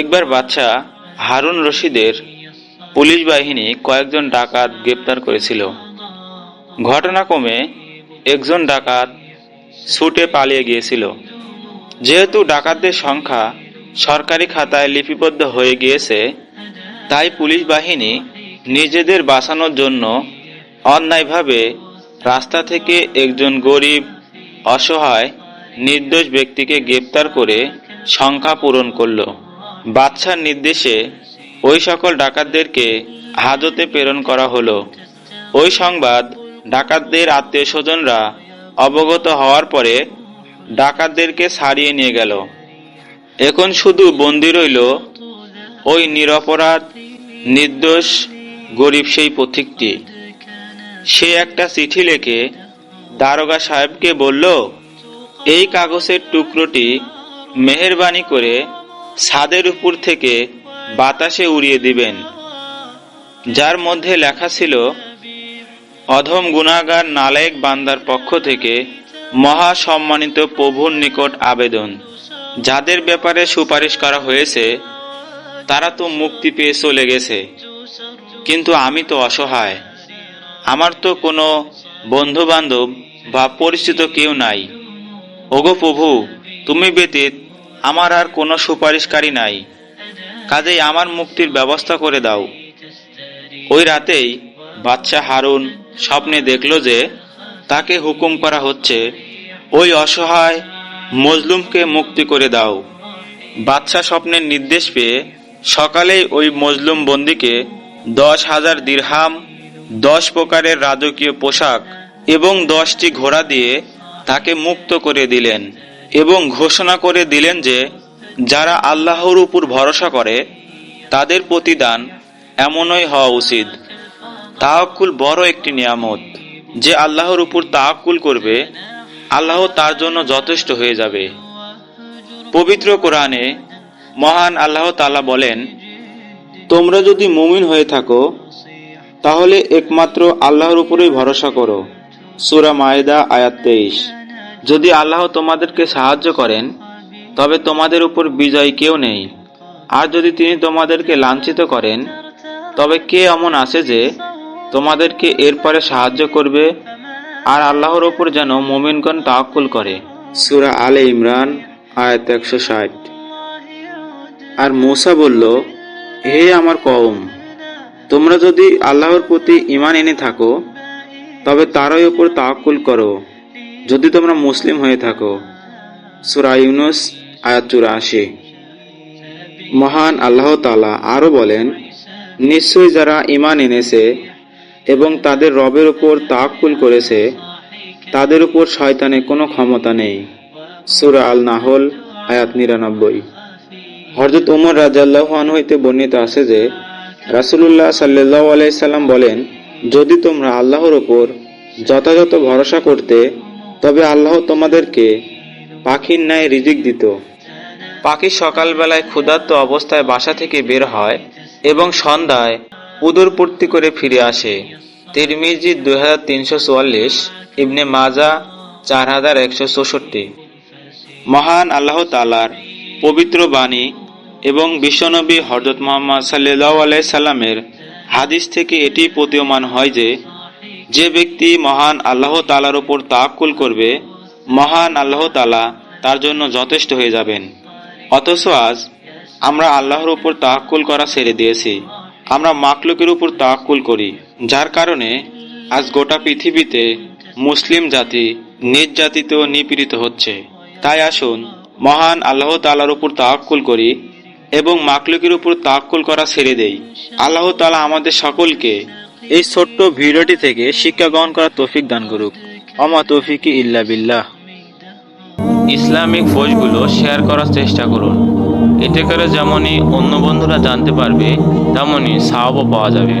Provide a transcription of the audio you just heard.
একবার বাচ্চা হারুন রশিদের পুলিশ বাহিনী কয়েকজন ডাকাত গ্রেপ্তার করেছিল। ঘটনাক্রমে একজন ডাকাত ছুটে পালিয়ে গিয়েছিল। যেহেতু ডাকাতদের সংখ্যা সরকারি খাতায় লিপিবদ্ধ হয়ে গিয়েছে, তাই পুলিশ বাহিনী নিজেদের বাঁচানোর জন্য অন্যায়ভাবে রাস্তা থেকে একজন গরিব, অসহায়, নির্দোষ ব্যক্তিকে গ্রেপ্তার করে সংখ্যা পূরণ করল। বাদশার নির্দেশে ওই সকল ডাকাতদেরকে হাজতে প্রেরণ করা হলো। ওই সংবাদ ডাকাতদের আত্মীয় স্বজনরা অবগত হওয়ার পরে ডাকাতদেরকে ছাড়িয়ে নিয়ে গেল। এখন শুধু বন্দি রইল ওই নিরপরাধ, নির্দোষ, গরিব সেই পথিকটি। সে একটা চিঠি লেখে দারোগা সাহেবকে বলল, এই কাগজের টুকরোটি মেহেরবানি করে ছাদের উপর থেকে বাতাসে উড়িয়ে দিবেন। যার মধ্যে লেখা ছিল, অধম গুণাগার নালায়েক বান্দার পক্ষ থেকে মহা সম্মানিত প্রভুর নিকট আবেদন। যাদের ব্যাপারে সুপারিশ করা হয়েছে, তারা তো মুক্তি পেয়ে চলে গেছে। কিন্তু আমি তো অসহায়। আমার তো কোনো বন্ধু বান্ধব বা পরিচিত কেউ নাই। ওগো প্রভু, তুমি ব্যতীত আমার আর কোনো সুপারিশকারী নাই। কাজেই আমার মুক্তির ব্যবস্থা করে দাও। ওই রাতেই বাদশাহ হারুন স্বপ্নে দেখল যে তাকে হুকুম করা হচ্ছে, ওই অসহায় মজলুমকে মুক্তি করে দাও। বাদশাহ স্বপ্নের নির্দেশ পেয়ে সকালেই ওই মজলুম বন্দিকে দশ হাজার দিরহাম, দশ প্রকারের রাজকীয় পোশাক এবং দশটি ঘোড়া দিয়ে তাকে মুক্ত করে দিলেন। এবং ঘোষণা করে দিলেন যে, যারা আল্লাহর উপর ভরসা করে, তাদের প্রতিদান এমনই হওয়া উচিত। তাওয়াক্কুল বড় একটি নিয়ামত। যে আল্লাহর উপর তাওয়াক্কুল করবে, আল্লাহ তার জন্য যথেষ্ট হয়ে যাবে। পবিত্র কোরআনে মহান আল্লাহ তালা বলেন, তোমরা যদি মুমিন হয়ে থাকো, তাহলে একমাত্র আল্লাহর উপরেই ভরসা করো। সূরা মায়েদা আয়াত তেইশ। যদি আল্লাহ তোমাদেরকে সাহায্য করেন, তবে তোমাদের উপর বিজয় কেউ নেই। আর যদি তিনি তোমাদেরকে লাঞ্ছিত করেন, তবে কে এমন আছে যে তোমাদেরকে এরপরে সাহায্য করবে আর আল্লাহর ওপর যেন মোমিনগণ তাওয়াক্কুল করে? সুরা আলে ইমরান, আয়াত একশো ষাট। আর মূসা বলল, হে আমার কওম, তোমরা যদি আল্লাহর প্রতি ঈমান এনে থাকো, তবে তারই ওপর তাওয়াক্কুল করো। যদি তোমরা মুসলিম হয়ে থাকো, সূরা ইউনুস, আয়াত চুরাশি। মহান আল্লাহ তালা আরও বলেন, নিশ্চয়ই যারা ঈমান এনেছে এবং তাদের রবের উপর তাওয়াক্কুল করেছে, তাদের উপর শয়তানের কোনো ক্ষমতা নেই। সুরা আল নাহল আয়াত নিরানব্বই। হজরত উমর রাজাল্লাহ হইতে বর্ণিত আছে যে, রাসুলুল্লাহ সাল্লাহ আলাইসাল্লাম বলেন, যদি তোমরা আল্লাহর ওপর যথাযথ ভরসা করতে তবে আল্লাহ তোমাদেরকে পাখির ন্যায় রিজিক দিত। পাখি সকালবেলায় ক্ষুধার্ত অবস্থায় বাসা থেকে বের হয় এবং সন্ধ্যায় উদরপূর্তি করে ফিরে আসে। তিরমিজি দুই হাজার তিনশো চুয়াল্লিশ, ইবনে মাজা চার হাজার একশো চৌষট্টি। মহান আল্লাহ তালার পবিত্র বাণী এবং বিশ্বনবী হজরত মোহাম্মদ সাল্লাহ আলাইসাল্লামের হাদিস থেকে এটি প্রতীয়মান হয় যে যে ব্যক্তি মহান আল্লাহ তালার উপর তাক্কুল করবে, মহান আল্লাহ তালা তার জন্য যথেষ্ট হয়ে যাবেন। অথচ আজ আমরা আল্লাহর উপর তাক্কুল করা ছেড়ে দিয়েছি। আমরা মাকলুকের উপর তাক্কুল করি, যার কারণে আজ গোটা পৃথিবীতে মুসলিম জাতি নির্যাতিত, নিপীড়িত হচ্ছে। তাই আসুন, মহান আল্লাহ তালার উপর তাক্কুল করি এবং মাকলুকের উপর তাক্কুল করা ছেড়ে দেই। আল্লাহ তালা আমাদের সকলকে এই ছোট্ট ভিডিওটি থেকে শিক্ষা গ্রহণ করার তৌফিক দান করুক। অমা তৌফিকি ইল্লা বিল্লাহ। ইসলামিক ফৌজগুলো শেয়ার করার চেষ্টা করুন। এতে করে যেমনই অন্য বন্ধুরা জানতে পারবে, তেমনই সাহাবও পাওয়া যাবে।